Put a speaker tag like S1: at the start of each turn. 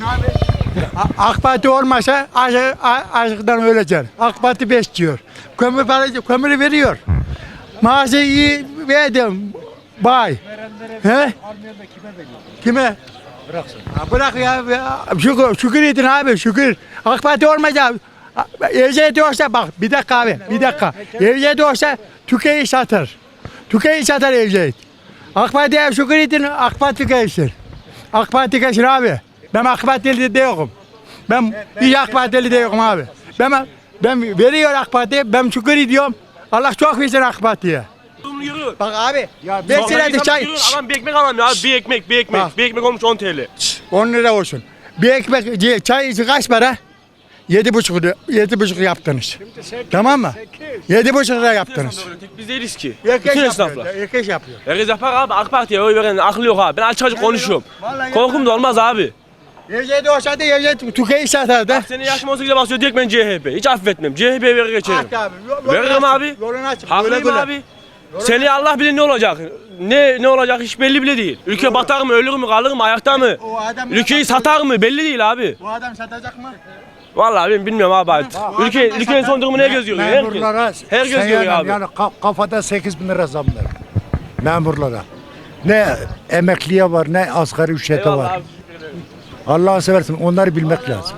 S1: abi. A- AK Parti olmasa aşık, aşıktan öleceksin. AK Parti besliyor. Kömür parası, kömürü veriyor. Maaşı verdim. Bay. He? Kime? Bıraksın. bırak ya. Şükür, şükür edin abi şükür. AK Parti olmasa Evciyeti olsa bak bir dakika abi bir dakika. Evciyeti olsa Türkiye'yi satır. Türkiye'yi satar Evciyet. AK Parti'ye şükür edin AK Parti gelsin. AK Parti gelsin abi. Ben AK Partili de yokum. Ben hiç AK Partili de yokum abi. Ben, ben veriyor AK Parti'ye ben şükür ediyorum. Allah çok versin AK Parti'ye. Bak abi. Ya 5 lira
S2: insanlar
S1: çay.
S2: Adam bir ekmek alamıyor abi. Bir ekmek, bir ekmek.
S1: Bak.
S2: Bir ekmek olmuş 10 TL.
S1: 10 lira olsun. Bir ekmek çay kaç para? Yedi buçuk, yedi buçuk yaptınız. Tamam mı? Yedi buçuk lira yaptınız.
S2: Biz değiliz ki.
S1: Herkes
S2: Bütün
S1: yapıyor.
S2: esnaflar.
S1: Herkes yapıyor.
S2: Herkes yapar abi. AK Parti'ye oy veren aklı yok abi. Ben açık açık konuşuyorum. Korkum da olmaz abi.
S1: Evciyeti olsaydı evciyeti Türkiye'yi satardı.
S2: Senin yaşım 18'e basıyor direkt ben CHP. Hiç affetmem. CHP'ye verir geçerim.
S1: Aç abi. yol-
S2: Veririm
S1: yolunu
S2: abi.
S1: açık, Yolunu açık.
S2: Haklıyım abi. Seni Allah bilir ne olacak. Ne ne olacak hiç belli bile değil. Ülke batar mı, ölür mü, kalır mı, ayakta mı?
S1: O adam
S2: Ülkeyi satar mı belli değil abi.
S1: Bu adam satacak mı?
S2: Vallahi ben bilmiyorum abi. artık. Ülke
S1: adam da
S2: ülkenin son durumu ne gözüyor? Herkes.
S3: Memurlara
S2: Herkes
S3: sen
S2: görüyor
S3: yani,
S2: abi.
S3: Yani ka- kafada 8 bin lira zamlar. Memurlara. Ne emekliye var ne asgari ücrete
S2: Eyvallah
S3: var.
S2: abi.
S3: Allah'ını seversen onları bilmek lazım.